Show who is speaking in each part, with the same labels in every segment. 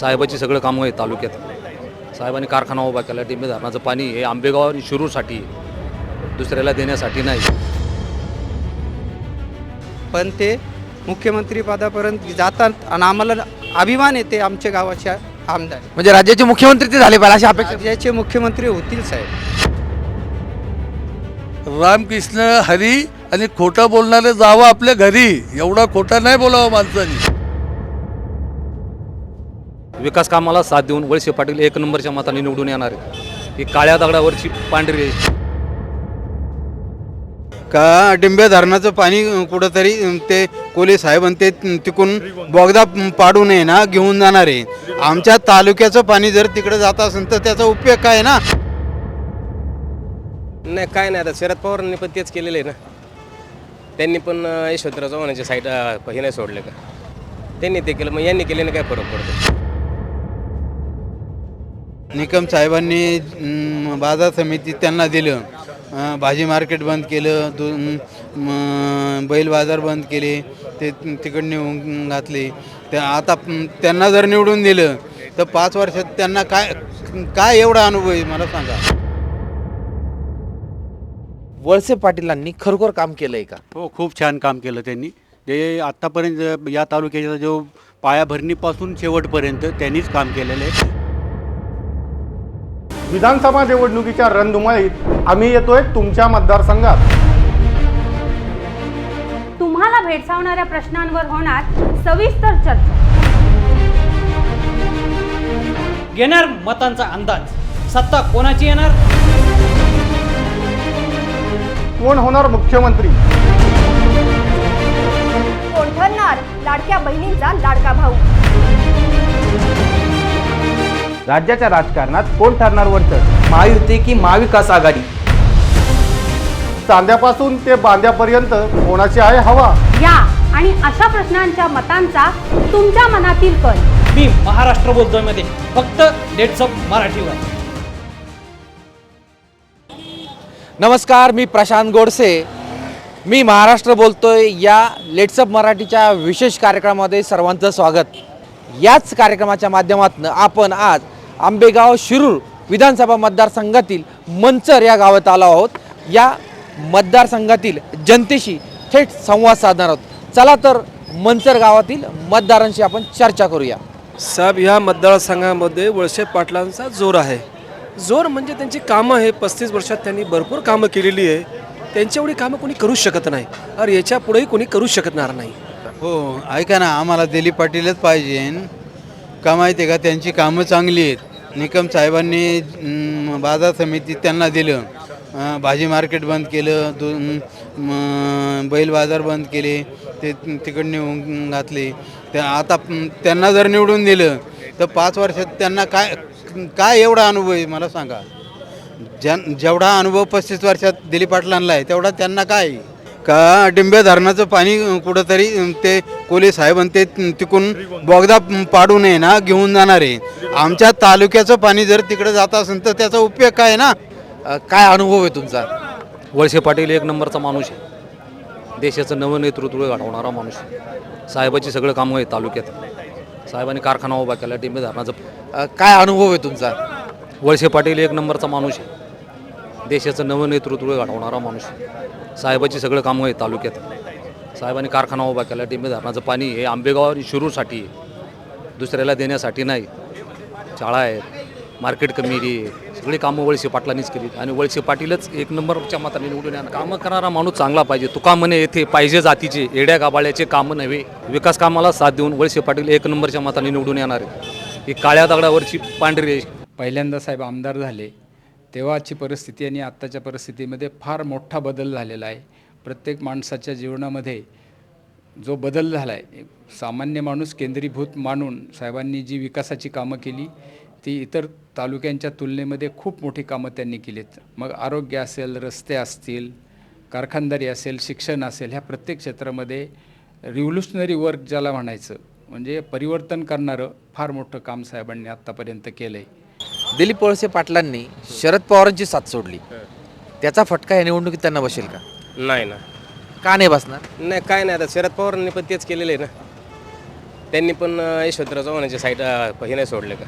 Speaker 1: साहेबाची सगळं कामं आहे तालुक्यात. साहेबांनी कारखाना उभा केला टिंबे धरणाचं पाणी हे आंबेगाव आणि शिरूरसाठी. दुसऱ्याला देण्यासाठी नाही.
Speaker 2: पण ते मुख्यमंत्री पदापर्यंत जातात आणि आम्हाला अभिमान येते आमच्या गावाच्या आमदार.
Speaker 3: म्हणजे राज्याचे मुख्यमंत्री ते झाले पाहिजे अशी अपेक्षा?
Speaker 2: राज्याचे मुख्यमंत्री होतील साहेब.
Speaker 4: रामकृष्ण हरी आणि खोटं बोलणारे जावं आपल्या घरी. एवढा खोटा नाही बोलावं माणसाने.
Speaker 1: विकास कामाला साथ देऊन वळसे पाटील एक नंबरच्या मताने निवडून येणार आहेत. ही काळ्या दगडावरची पांढरी
Speaker 5: का डिंबे धरणाचं पाणी कुठंतरी ते कोले साहेब आणि ते तिकून बोगदा पाडू नये ना घेऊन जाणार आहे. आमच्या तालुक्याचं पाणी जर तिकडे जात असेल तर त्याचा उपयोग काय ना?
Speaker 6: नाही काय नाही आता शरद पवारांनी पण तेच केलेलं आहे ना. त्यांनी पण यशवंतराव चव्हाणाच्या साईड हे नाही सोडले का? त्यांनी ते केलं मग यांनी केल्याने काय फरक पडतो?
Speaker 5: निकम साहेबांनी बाजार समिती त्यांना दिलं. भाजी मार्केट बंद केलं दु बैल बाजार बंद केले ते तिकडे नेऊन घातले. ते आता त्यांना जर निवडून दिलं तर पाच वर्षात त्यांना काय काय एवढा अनुभव आहे मला सांगा.
Speaker 3: वळसे पाटीलांनी खरोखर काम केलंय का?
Speaker 7: हो खूप छान काम केलं त्यांनी. जे आत्तापर्यंत या तालुक्याचा जो पायाभरणीपासून शेवटपर्यंत त्यांनीच काम केलेलं आहे.
Speaker 8: विधानसभा निवडणुकीच्या रणधुमाळीत आम्ही येतोय तुमच्या मतदारसंघात.
Speaker 9: तुम्हाला भेडसावणाऱ्या प्रश्नांवर होणार सविस्तर चर्चा.
Speaker 10: घेणार मतांचा अंदाज. सत्ता कोणाची येणार?
Speaker 8: कोण होणार मुख्यमंत्री?
Speaker 9: कोण ठरणार लाडक्या बहिणींचा लाडका भाऊ?
Speaker 3: राज्याच्या राजकारणात कोण ठरणार वरचढ महायुती की महाविकास आघाडी?
Speaker 8: चांद्यापासून ते बांद्यापर्यंत कोणाची आहे हवा?
Speaker 9: या आणि अशा प्रश्नांच्या मतांचा तुमच्या मनातील कल.
Speaker 10: मी महाराष्ट्र बोलतोयमध्ये फक्त डेट्स ऑफ मराठीवर.
Speaker 3: नमस्कार मी प्रशांत गोडसे. मी महाराष्ट्र बोलतोय या लेट्सअप मराठीच्या विशेष कार्यक्रमामध्ये सर्वांचं स्वागत. याच कार्यक्रमाच्या माध्यमातून आपण आज आंबेगाव शिरूर विधानसभा मतदारसंघातील मंचर या गावात आलो आहोत. या मतदारसंघातील जनतेशी थेट संवाद साधणार आहोत. चला तर मंचर गावातील मतदारांशी आपण चर्चा करूया.
Speaker 11: साहेब ह्या मतदारसंघामध्ये वळसे पाटलांचा जोर आहे. जोर म्हणजे त्यांची कामं आहे पस्तीस वर्षात त्यांनी भरपूर कामं केलेली आहे. त्यांच्या एवढी कामं कोणी करूच शकत नाही. अरे याच्या पुढेही कोणी करूच शकणार नाही.
Speaker 5: हो ऐका ना आम्हाला दिलीप पाटीलच पाहिजे. का माहिती आहे का त्यांची कामं चांगली आहेत. निकम साहेबांनी बाजार समिती त्यांना दिलं. भाजी मार्केट बंद केलं दु बैल बाजार बंद केले ते तिकडे नेऊन घातले. त्या आता त्यांना जर निवडून दिलं तर पाच वर्षात त्यांना काय काय एवढा अनुभव आहे मला सांगा. ज्या जेवढा अनुभव पस्तीस वर्षात दिलीप पाटलांना आहे तेवढा त्यांना काय आहे? का डिंबे धरणाचं पाणी कुठंतरी ते कोले साहेब आणि ते तिकून बोगदा पाडू नये ना घेऊन जाणार. आहे आमच्या तालुक्याचं पाणी जर तिकडे जात असेल तर त्याचा उपयोग काय ना?
Speaker 3: काय अनुभव आहे तुमचा?
Speaker 1: वळसे पाटील एक नंबरचा माणूस आहे. देशाचं नवं नेतृत्व घडवणारा माणूस आहे. साहेबाची सगळं कामं आहे तालुक्यात. साहेबांनी कारखाना उभा केला टिंबे धरणाचं.
Speaker 3: काय अनुभव आहे तुमचा?
Speaker 1: वळसे पाटील एक नंबरचा माणूस आहे. देशाचं नवं नेतृत्व घडवणारा माणूस. साहेबाचे साहेबाची सगळं कामं आहे तालुक्यात. साहेबांनी कारखाना उभा केला टिंबे धरणाचं पाणी हे आंबेगाव शिरूरसाठी दुसऱ्याला देण्यासाठी नाही. शाळा आहेत मार्केट कमिटी आहे सगळी कामं वळसे पाटलांनीच केली. आणि वळसे पाटीलच एक नंबरच्या मताने निवडून येणार. कामं करणारा माणूस चांगला पाहिजे. तुका म्हणे येथे पाहिजे जातीचे येड्या गाबाळ्याचे कामं नव्हे. विकास कामाला साथ देऊन वळसे पाटील एक नंबरच्या मताने निवडून येणार आहेत. ही काळ्या दगडावरची पांढरी
Speaker 2: पहिल्यांदा साहेब आमदार झाले. तेव्हाची परिस्थिती आणि आत्ताच्या परिस्थितीमध्ये फार मोठा बदल झालेला आहे. प्रत्येक माणसाच्या जीवनामध्ये जो बदल झाला आहे सामान्य माणूस केंद्रीभूत मानून साहेबांनी जी विकासाची कामं केली ती इतर तालुक्यांच्या तुलनेमध्ये खूप मोठी कामं त्यांनी केलीत. मग आरोग्य असेल रस्ते असतील कारखानदारी असेल शिक्षण असेल ह्या प्रत्येक क्षेत्रामध्ये रिव्होल्युशनरी वर्क ज्याला म्हणायचं म्हणजे परिवर्तन करणारं फार मोठं काम साहेबांनी आत्तापर्यंत केलं आहे
Speaker 3: दिलीप वळसे पाटलांनी शरद पवारांची साथ सोडली. त्याचा फटका या निवडणुकीत त्यांना बसेल का?
Speaker 6: नाही ना.
Speaker 3: का नाही बसणार?
Speaker 6: नाही काय नाही आता. शरद पवारांनी पण तेच केलेलं आहे ना. त्यांनी पण अं, यशवंतराव चव्हाणांच्या साईड अं, हे नाही सोडले का?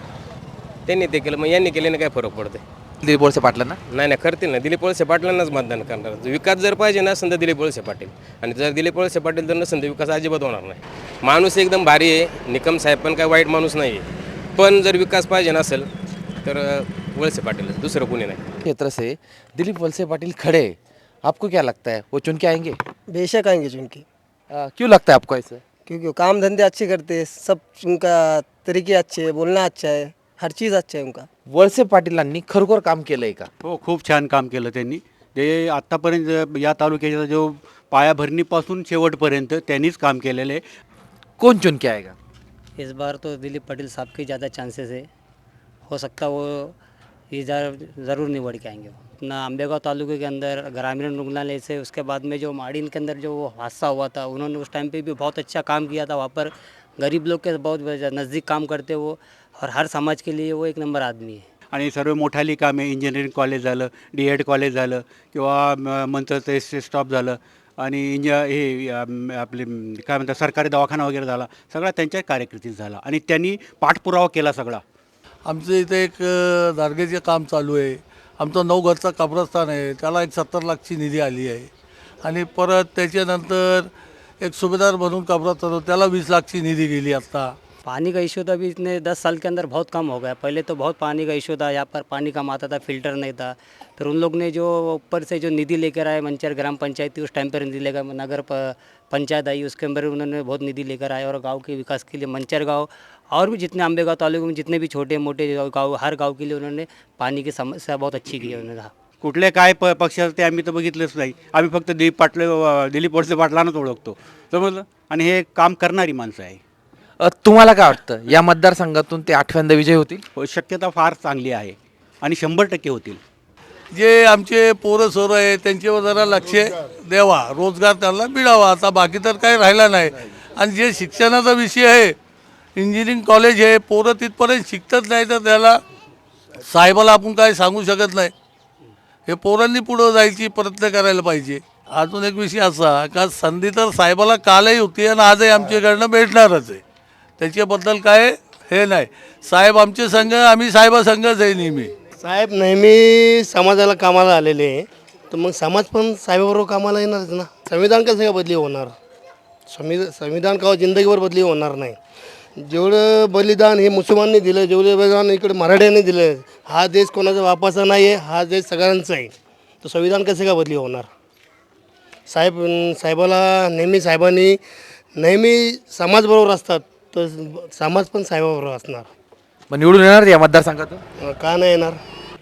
Speaker 6: त्यांनी ते केलं. मग यांनी केल्याने काय फरक पडते
Speaker 3: दिलीप वळसे पाटलांना?
Speaker 6: नाही नाही करतील ना. दिलीप वळसे पाटलांनाच मतदान करणार. विकास जर पाहिजे ना असेल तर दिलीप वळसे पाटील. आणि जर दिलीप वळसे पाटील जर नसेल तर विकास अजिबात होणार नाही. माणूस एकदम भारी आहे. निकम साहेब पण काय वाईट माणूस नाही आहे पण जर विकास पाहिजे नसेल तर वळसे पाटील दुसरं कोणी नाही.
Speaker 3: क्षेत्र से दिलीप वलसे पाटिल खड़े हैं। आपको क्या लगता है? वो चुन के आएंगे?
Speaker 12: बेशक आएंगे चुनके।
Speaker 3: अ, क्यों लगता है आपको ऐसा?
Speaker 12: क्योंकि वो काम धंधे अच्छे करते हैं सब उनका तरीके अच्छे हैं बोलना अच्छा है हर चीज़ अच्छा है उनका।
Speaker 3: वळसे पाटीलांनी खरोखर काम केलंय का?
Speaker 7: हो खूप छान काम केलं त्यांनी. ते आत्तापर्यंत या तालुक्याचा जो पायाभरणीपासून शेवटपर्यंत त्यांनीच काम केलेलं आहे.
Speaker 3: कौन चुन के? आएगा
Speaker 10: इस बार तो दिलीप पटेल साहब के ज़्यादा चांसेस है. हो सकता वो इधर ज़रूर निबड़ के आएंगे अपना अम्बेगांव तालुके के अंदर ग्रामीण रुग्णालय से उसके बाद में जो माड़ीन के अंदर जो वो हादसा हुआ था उन्होंने उस टाइम पे भी बहुत अच्छा काम किया था। वहाँ पर गरीब लोग के बहुत नज़दीक काम करते वो और हर समाज के लिए वो एक नंबर आदमी है।
Speaker 7: आणि सर्व मोठाली कामे इंजिनिअरिंग कॉलेज झालं डी एड कॉलेज झालं किंवा म- मंत्रचं एस स्टॉप झालं आणि इंज हे आपले काय म्हणतात सरकारी दवाखाना वगैरे झाला सगळा त्यांच्या कार्यकृतीत झाला आणि त्यांनी पाठपुरावा केला सगळा.
Speaker 4: आमचं इथे एक धारगेचे दारगेचे काम चालू आहे. आमचं नऊ घरचं कब्रस्तान आहे. त्याला एक सत्तर लाखची निधी आली आहे. आणि परत त्याच्यानंतर एक सुभेदार म्हणून कब्रस्तान होतं, त्याला वीस लाखची निधी गेली आत्ता
Speaker 10: पानी का इशू था अभी इतने दस साल के अंदर बहुत कम हो गया। पहले तो बहुत पानी का इशू था यहाँ पर पानी कम आता था फिल्टर नहीं था। फिर उन लोग ने जो ऊपर से जो निधि लेकर आए मंचर ग्राम पंचायत थी उस टाइम पर निधि लेकर नगर प- पंचायत आई उसके अंदर उन्होंने बहुत निधि लेकर आए और गाँव के विकास के लिए मंचर गाँव और भी जितने अम्बेगांव तालुके में जितने भी छोटे मोटे गाँव हर गाँव के लिए उन्होंने पानी की समस्या बहुत अच्छी की है उन्होंने कहा।
Speaker 7: कुठले काय प पक्ष ते आम्ही तर बघितलंच नाही. आम्ही फक्त दिलीप पाटले दिलीप वळसे पाटलांनाच ओळखतो. समजलं? आणि हे काम करणारी माणसं आहे.
Speaker 3: अ, तुम्हाला काय वाटतं? या मतदारसंघातून ते आठव्यांदा विजय होतील?
Speaker 7: हो, शक्यता फार चांगली आहे आणि शंभर टक्के होतील.
Speaker 4: जे आमचे पोरं सोरं आहे त्यांच्यावर जरा लक्ष द्यावा. रोजगार त्यांना मिळावा. आता बाकी तर काही राहिला नाही. आणि जे शिक्षणाचा विषय आहे इंजिनिअरिंग कॉलेज आहे पोरं तिथपर्यंत शिकतच नाही तर त्याला साहेबाला आपण काय सांगू शकत नाही. हे पोरांनी पुढं जायची प्रयत्न करायला पाहिजे. अजून एक विषय असा का संधी तर साहेबाला कालही होती आणि आजही आमच्याकडनं भेटणारच आहे. त्याच्याबद्दल काय हे नाही. साहेब आमचे संघ आम्ही साहेबा संघच आहे नेहमी.
Speaker 12: साहेब नेहमी समाजाला कामाला आलेले आहे. तर मग समाज पण साहेबाबरोबर कामाला येणारच ना. संविधान कसं काय बदली होणार? संविधान संविधान का जिंदगीवर बदली होणार नाही? जेवढं बलिदान हे मुसलमानने दिलं जेवढं बलिदान इकडे मराठ्यांनी दिलं हा देश कोणाचा वापसा नाही आहे हा देश सगळ्यांचा आहे. तर संविधान कसं काय बदली होणार? साहेब साहेबाला नेहमी साहेबांनी नेहमी समाजबरोबर असतात. तर समाज पण साहेबाबरोबर असणार.
Speaker 3: मग निवडून येणार या मतदारसंघातून?
Speaker 12: का नाही येणार?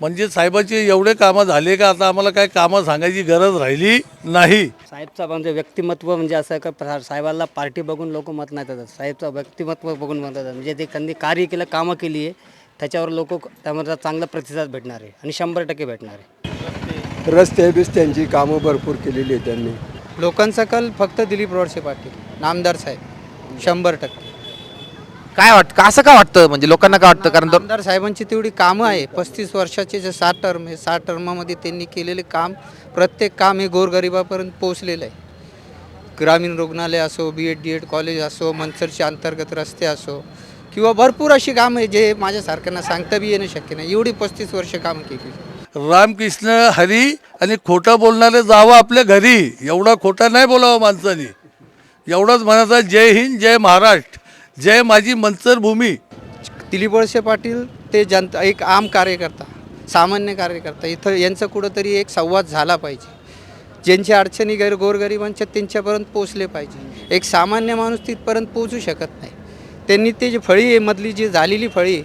Speaker 4: म्हणजे साहेबाचे एवढे कामं झाले का? आता आम्हाला काय कामं सांगायची गरज राहिली नाही.
Speaker 10: साहेबचा म्हणजे व्यक्तिमत्व म्हणजे असं का प्र- साहेबाला पार्टी बघून लोक मत नाही देतात. साहेबचं व्यक्तिमत्व बघून मत देतात. म्हणजे ते त्यांनी कार्य केलं कामं केली आहे. त्याच्यावर लोक त्यामध्ये चांगला प्रतिसाद भेटणार आहे आणि शंभर टक्के भेटणार आहे.
Speaker 5: रस्ते बिस्त्यांची कामं भरपूर केलेली आहेत त्यांनी.
Speaker 12: लोकांचा कल फक्त दिलीप वळसे पाटील नामदार साहेब. शंभर टक्के.
Speaker 3: काय वाटतं असं का वाटतं? म्हणजे लोकांना काय वाटतं? कारण दोन
Speaker 12: आमदार साहेबांची तेवढी कामं आहे. पस्तीस वर्षाचे जे सात टर्म आहे सात टर्मामध्ये त्यांनी केलेले काम प्रत्येक काम हे गोरगरिबापर्यंत पोहोचलेलं आहे. ग्रामीण रुग्णालय असो B Ed D Ed college असो मनसरचे अंतर्गत रस्ते असो किंवा भरपूर अशी कामं आहे जे माझ्यासारख्यांना सांगता बी येणं शक्य नाही. एवढी पस्तीस वर्ष कामं केली.
Speaker 4: रामकृष्ण हरी आणि खोटं बोलणारे जावं आपल्या घरी. एवढा खोटं नाही बोलावं माणसानी. एवढंच म्हणायचं जय हिंद जय महाराष्ट्र. जय माझी मंचरभूमी
Speaker 12: दिलीप वळसे पाटील ते जनता एक आम कार्यकर्ता सामान्य कार्यकर्ता इथं यांचं कुठंतरी एक संवाद झाला पाहिजे. ज्यांच्या अडचणी गैर गोरगरिबांच्या त्यांच्यापर्यंत पोचले पाहिजे. एक सामान्य माणूस तिथपर्यंत पोचू शकत नाही. त्यांनी ते जी फळी आहे मधली जी झालेली फळी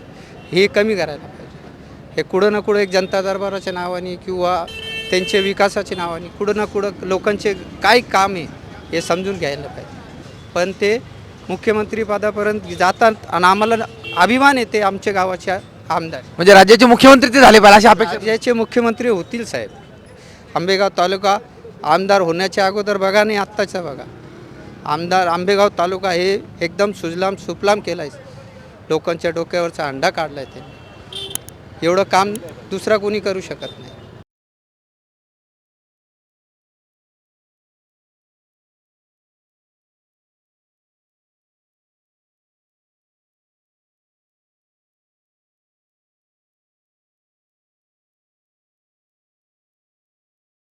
Speaker 12: हे कमी करायला पाहिजे. हे कुठं ना कुठं एक जनता दरबाराच्या नावाने किंवा त्यांच्या विकासाच्या नावाने कुठं ना कुठं लोकांचे काय काम आहे हे समजून घ्यायला पाहिजे. पण ते मुख्यमंत्री पदापर्यंत जातात आणि आम्हाला अभिमान येते आमच्या गावाच्या आमदार.
Speaker 3: म्हणजे राज्याचे मुख्यमंत्री ते झाले पाहिजे अशी अपेक्षा?
Speaker 12: राज्याचे मुख्यमंत्री होतील साहेब. आंबेगाव तालुका आमदार होण्याच्या अगोदर बघा नाही आत्ताचा बघा. आमदार आंबेगाव तालुका हे एकदम सुजलाम सुफलाम केला आहे लोकांच्या डोक्यावरचा अंडा काढला आहे त्यांनी. एवढं काम दुसरा कोणी करू शकत नाही.